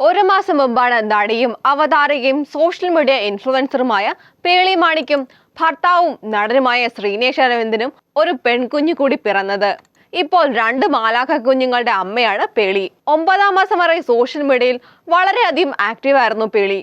ഒരു മാസം മുമ്പാണ് നടിയും അവതാരകയും സോഷ്യൽ മീഡിയ ഇൻഫ്ലുവൻസറുമായ പേളി മാണിക്കും ഭർത്താവും നടനുമായ ശ്രീനേഷ് അരവിന്ദനും ഒരു പെൺകുഞ്ഞു കൂടി പിറന്നത്. ഇപ്പോൾ രണ്ട് മാലാഖ കുഞ്ഞുങ്ങളുടെ അമ്മയാണ് പേളി. ഒമ്പതാം മാസം വരെ സോഷ്യൽ മീഡിയയിൽ വളരെയധികം ആക്റ്റീവ് ആയിരുന്നു പേളി.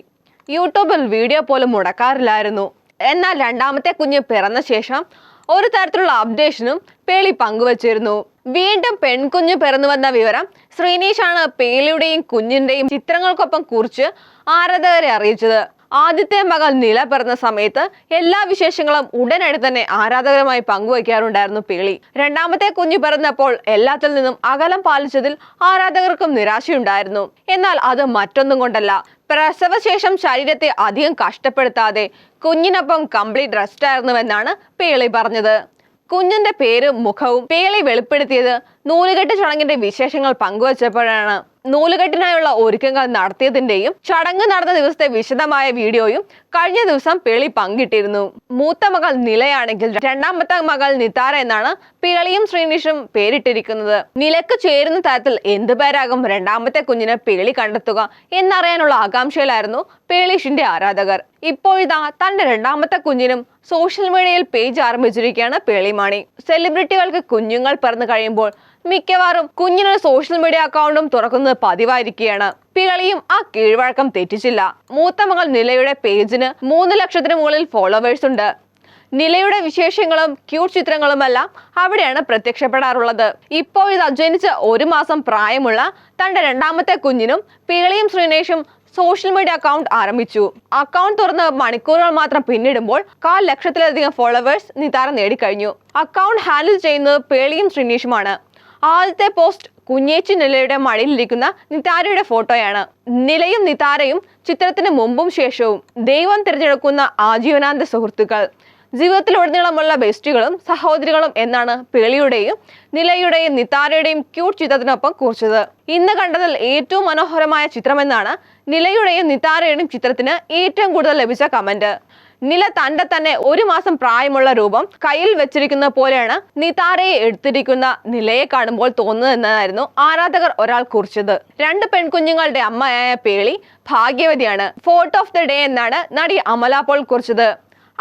യൂട്യൂബിൽ വീഡിയോ പോലും മുടക്കാറില്ലായിരുന്നു. എന്നാൽ രണ്ടാമത്തെ കുഞ്ഞ് പിറന്ന ശേഷം ഒരു തരത്തിലുള്ള അപ്ഡേഷനും പേളി പങ്കുവച്ചിരുന്നു. വീണ്ടും പെൺകുഞ്ഞ് പിറന്നുവന്ന വിവരം ശ്രീനീഷാണ് പേളിയുടെയും കുഞ്ഞിന്റെയും ചിത്രങ്ങൾക്കൊപ്പം കുറിച്ച് ആരാധകരെ അറിയിച്ചത്. ആദ്യത്തെ മകൾ നില പിറന്ന സമയത്ത് എല്ലാ വിശേഷങ്ങളും ഉടനടി തന്നെ ആരാധകരുമായി പങ്കുവയ്ക്കാറുണ്ടായിരുന്നു പേളി. രണ്ടാമത്തെ കുഞ്ഞു പിറന്നപ്പോൾ എല്ലാത്തിൽ നിന്നും അകലം പാലിച്ചതിൽ ആരാധകർക്കും നിരാശയുണ്ടായിരുന്നു. എന്നാൽ അത് മറ്റൊന്നും കൊണ്ടല്ല. പ്രസവശേഷം ശരീരത്തെ അധികം കഷ്ടപ്പെടുത്താതെ കുഞ്ഞിനൊപ്പം കംപ്ലീറ്റ് റെസ്റ്റ് ആയിരുന്നുവെന്നാണ് പേളി പറഞ്ഞത്. കുഞ്ഞിന്റെ പേരും മുഖവും പേളി വെളിപ്പെടുത്തിയത് നൂലുകെട്ട് ചടങ്ങിന്റെ വിശേഷങ്ങൾ പങ്കുവച്ചപ്പോഴാണ് നൂലുകെട്ടിനായുള്ള ഒരുക്കങ്ങൾ നടത്തിയതിന്റെയും ചടങ്ങ് നടന്ന ദിവസത്തെ വിശദമായ വീഡിയോയും കഴിഞ്ഞ ദിവസം പേളി പങ്കിട്ടിരുന്നു. മൂത്ത മകൾ നിലയാണെങ്കിൽ രണ്ടാമത്തെ മകൾ നിതാര എന്നാണ് പേളിയും ശ്രീനിഷും പേരിട്ടിരിക്കുന്നത്. നിലയ്ക്ക് ചേരുന്ന തരത്തിൽ എന്തു പേരാകും രണ്ടാമത്തെ കുഞ്ഞിനെ പേളി കണ്ടെത്തുക എന്നറിയാനുള്ള ആകാംക്ഷയിലായിരുന്നു പേളിഷിന്റെ ആരാധകർ. ഇപ്പോഴിതാ തന്റെ രണ്ടാമത്തെ കുഞ്ഞിനും സോഷ്യൽ മീഡിയയിൽ പേജ് ആരംഭിച്ചിരിക്കുകയാണ് പേളിമാണി. സെലിബ്രിറ്റികൾക്ക് കുഞ്ഞുങ്ങൾ പിറന്നു കഴിയുമ്പോൾ മിക്കവാറും കുഞ്ഞിനൊരു സോഷ്യൽ മീഡിയ അക്കൗണ്ടും തുറക്കുന്നത് പതിവായിരിക്കുകയാണ്. പിളളിയും ആ കീഴ്വഴക്കം തെറ്റിച്ചില്ല. മൂത്ത മകൾ നിലയുടെ പേജിന് മൂന്ന് ലക്ഷത്തിന് മുകളിൽ ഫോളോവേഴ്സ് ഉണ്ട്. നിലയുടെ വിശേഷങ്ങളും ക്യൂട്ട് ചിത്രങ്ങളുമെല്ലാം അവിടെയാണ് പ്രത്യക്ഷപ്പെടാറുള്ളത്. ഇപ്പോൾ ഇത് ജനിച്ച് ഒരു മാസം പ്രായമുള്ള തന്റെ രണ്ടാമത്തെ കുഞ്ഞിനും പിളളിയും ശ്രീനേഷും സോഷ്യൽ മീഡിയ അക്കൗണ്ട് ആരംഭിച്ചു. അക്കൗണ്ട് തുറന്ന് മണിക്കൂറുകൾ മാത്രം പിന്നിടുമ്പോൾ കാൽ ലക്ഷത്തിലധികം ഫോളോവേഴ്സ് നിതാര നേടിക്കഴിഞ്ഞു. അക്കൗണ്ട് ഹാൻഡിൽ ചെയ്യുന്നത് പേളിയും ശ്രീനീഷുമാണ്. ആദ്യത്തെ പോസ്റ്റ് കുഞ്ഞേച്ചി നിലയുടെ മടിയിലിരിക്കുന്ന നിതാരയുടെ ഫോട്ടോയാണ്. നിലയും നിതാരയും ചിത്രത്തിന് മുമ്പും ശേഷവും ദൈവം തിരഞ്ഞെടുക്കുന്ന ആജീവനാന്ത സുഹൃത്തുക്കൾ. ജീവിതത്തിലുടനീളമുള്ള ബെസ്റ്റുകളും സഹോദരികളും എന്നാണ് പേളിയുടെയും നിലയുടെയും നിതാരയുടെയും ക്യൂട്ട് ചിത്രത്തിനൊപ്പം കുറിച്ചത്. ഇന്ന് കണ്ടതിൽ ഏറ്റവും മനോഹരമായ ചിത്രമെന്നാണ് നിലയുടെയും നിതാരയുടെയും ചിത്രത്തിന് ഏറ്റവും കൂടുതൽ ലഭിച്ച കമന്റ് നില തന്റെ തന്നെ ഒരു മാസം പ്രായമുള്ള രൂപം കയ്യിൽ വെച്ചിരിക്കുന്ന പോലെയാണ് നിതാരയെ എടുത്തിരിക്കുന്ന നിലയെ കാണുമ്പോൾ തോന്നുന്നതെന്നായിരുന്നു ആരാധകർ ഒരാൾ കുറിച്ചത്. രണ്ട് പെൺകുഞ്ഞുങ്ങളുടെ അമ്മയായ പേളി ഭാഗ്യവതിയാണ്. ഫോട്ടോ ഓഫ് ദ ഡേ എന്നാണ് നടി അമല പോൾ കുറിച്ചത്.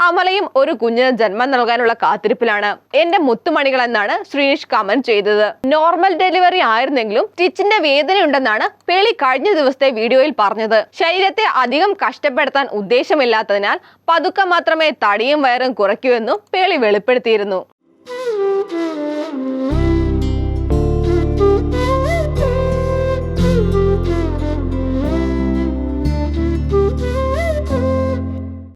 അമലയും ഒരു കുഞ്ഞിന് ജന്മം നൽകാനുള്ള കാത്തിരിപ്പിലാണ് എന്റെ മുത്തുമണികൾ എന്നാണ് ശ്രീനിഷ് കമന്റ് ചെയ്തത്. നോർമൽ ഡെലിവറി ആയിരുന്നെങ്കിലും സ്റ്റിച്ചിന്റെ വേദനയുണ്ടെന്നാണ് പേളി കഴിഞ്ഞ ദിവസത്തെ വീഡിയോയിൽ പറഞ്ഞത്. ശരീരത്തെ അധികം കഷ്ടപ്പെടുത്താൻ ഉദ്ദേശമില്ലാത്തതിനാൽ പതുക്കെ മാത്രമേ തടിയും വയറും കുറയ്ക്കൂ എന്നും പേളി വെളിപ്പെടുത്തിയിരുന്നു.